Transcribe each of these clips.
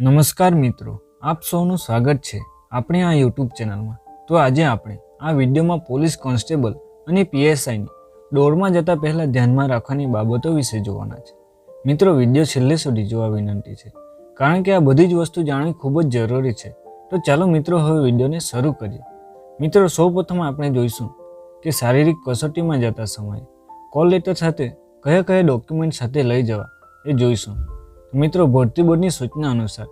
નમસ્કાર મિત્રો, આપ સૌનું સ્વાગત છે આપણી આ યુટ્યુબ ચેનલમાં. તો આજે આપણે આ વિડીયોમાં પોલીસ કોન્સ્ટેબલ અને પીએસઆઈની દોડમાં જતા પહેલાં ધ્યાનમાં રાખવાની બાબતો વિશે જોવાના છે. મિત્રો, વીડિયો છેલ્લે સુધી જોવા વિનંતી છે. કારણ કે આ બધી જ વસ્તુ જાણવી ખૂબ જ જરૂરી છે. તો ચાલો મિત્રો, હવે વિડીયોને શરૂ કરીએ. મિત્રો, સૌપ્રથમ આપણે જોઈશું કે શારીરિક કસોટીમાં જતા સમયે કોલ લેટર સાથે કયા કયા ડોક્યુમેન્ટ સાથે લઈ જવા એ જોઈશું. મિત્રો, ભરતી બોર્ડની સૂચના અનુસાર,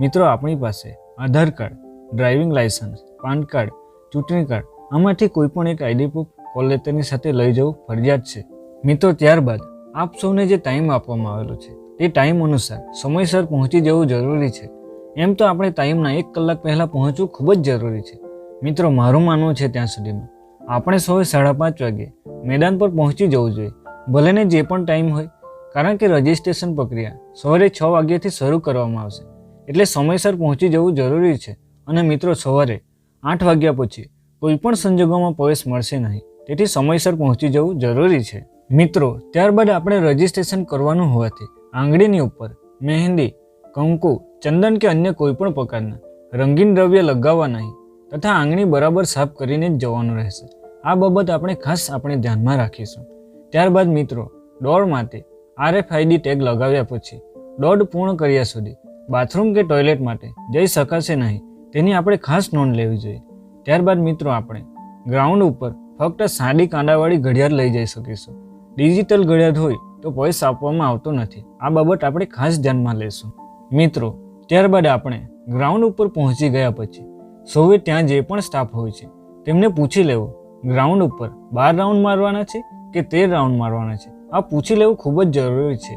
મિત્રો, આપણી પાસે Aadhaar card, driving licence PAN card, ચૂંટણી કાર્ડ, આમાંથી કોઈ પણ એક આઈડી પ્રૂફ કોલેટરની સાથે લઈ જવું ફરજિયાત છે. મિત્રો, ત્યારબાદ આપ સૌને જે ટાઈમ આપવામાં આવેલો છે, તે ટાઈમ અનુસાર સમયસર પહોંચી જવું જરૂરી છે. એમ તો આપણે ટાઈમના એક કલાક પહેલાં પહોંચવું ખૂબ જ જરૂરી છે. મિત્રો, મારું માનવું છે ત્યાં સુધીમાં, આપણે સૌએ સાડા પાંચ વાગે મેદાન પર પહોંચી જવું જોઈએ. ભલેને જે પણ ટાઈમ હોય કારણ કે રજિસ્ટ્રેશન પ્રક્રિયા સવારે છ વાગ્યાથી શરૂ કરવામાં આવશે. એટલે સમયસર પહોંચી જવું જરૂરી છે. અને મિત્રો, સવારે આઠ વાગ્યા પછી કોઈ પણ સંજોગોમાં પ્રવેશ મળશે નહીં. તેથી સમયસર પહોંચી જવું જરૂરી છે. મિત્રો, ત્યારબાદ આપણે રજિસ્ટ્રેશન કરવાનું હોવાથી આંગળીની ઉપર મહેંદી, કંકુ, ચંદન કે અન્ય કોઈ પણ પ્રકારના રંગીન દ્રવ્ય લગાવવા નહીં તથા આંગળી બરાબર સાફ કરીને જ જવાનું રહેશે. આ બાબત આપણે ખાસ આપણે ધ્યાનમાં રાખીશું. ત્યારબાદ મિત્રો દોડ માટે આરએફઆઈડી ટેગ લગાવ્યા પછી દોડ પૂર્ણ કર્યા સુધી બાથરૂમ કે ટોયલેટ માટે જઈ શકાશે નહીં. તેની આપણે ખાસ નોંધ લેવી જોઈએ. ત્યારબાદ મિત્રો આપણે ગ્રાઉન્ડ ઉપર ફક્ત સાદી કાંડાવાળી ઘડિયાળ લઈ જઈ શકીશું. ડિજિટલ ઘડિયાળ હોય તો પૈસા આપવામાં આવતો નથી. આ બાબત આપણે ખાસ ધ્યાનમાં લેશું. મિત્રો, ત્યારબાદ આપણે ગ્રાઉન્ડ ઉપર પહોંચી ગયા પછી સૌએ ત્યાં જે પણ સ્ટાફ હોય છે તેમને પૂછી લેવું. ગ્રાઉન્ડ ઉપર બાર રાઉન્ડ મારવાના છે કે તેર રાઉન્ડ મારવાના છે? આ પૂછી લેવું ખૂબ જ જરૂરી છે.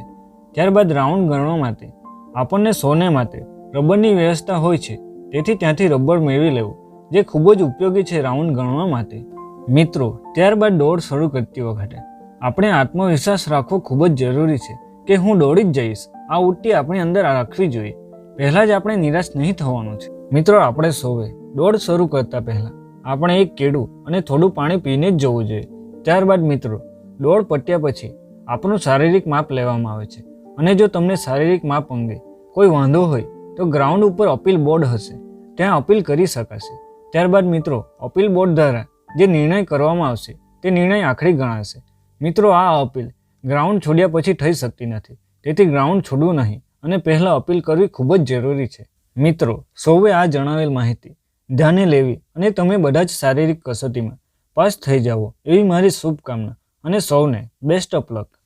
ત્યારબાદ રાઉન્ડ ગણવા માટે, આપણને સોને માટે રબરની વ્યવસ્થા હોય છે, તેથી ત્યાંથી રબર મેળવી લેવું, જે ખૂબ જ ઉપયોગી છે રાઉન્ડ ગણવા માટે. મિત્રો, ત્યારબાદ દોડ શરૂ કરતી વખતે, આપણે આત્મવિશ્વાસ રાખવો ખૂબ જ જરૂરી છે કે હું દોડી જ જઈશ, આ ઉટ્ટી આપણી અંદર રાખવી જોઈએ. પહેલાં જ આપણે નિરાશ નહીં થવાનું છે. મિત્રો, આપણે સૌએ. દોડ શરૂ કરતા પહેલાં, આપણે એક કેળું અને થોડું પાણી પીને જ જવું જોઈએ. ત્યારબાદ મિત્રો, દોડ પટ્યા પછી આપણું શારીરિક માપ લેવામાં આવે છે. અને જો તમને શારીરિક માપ અંગે કોઈ વાંધો હોય, તો ગ્રાઉન્ડ ઉપર અપીલ બોર્ડ હશે. ત્યાં અપીલ કરી શકાશે. ત્યારબાદ મિત્રો, અપીલ બોર્ડ દ્વારા જે નિર્ણય કરવામાં આવશે, તે નિર્ણય આખરી ગણાશે. મિત્રો, આ અપીલ ગ્રાઉન્ડ છોડ્યા પછી થઈ શકતી નથી. તેથી ગ્રાઉન્ડ છોડવું નહીં. અને પહેલાં અપીલ કરવી ખૂબ જ જરૂરી છે. મિત્રો, સૌએ આ જણાવેલ માહિતી ધ્યાને લેવી અને તમે બધા જ શારીરિક કસોટીમાં પાસ થઈ જાઓ એવી મારી શુભકામના. અને સૌને બેસ્ટ ઓફ લક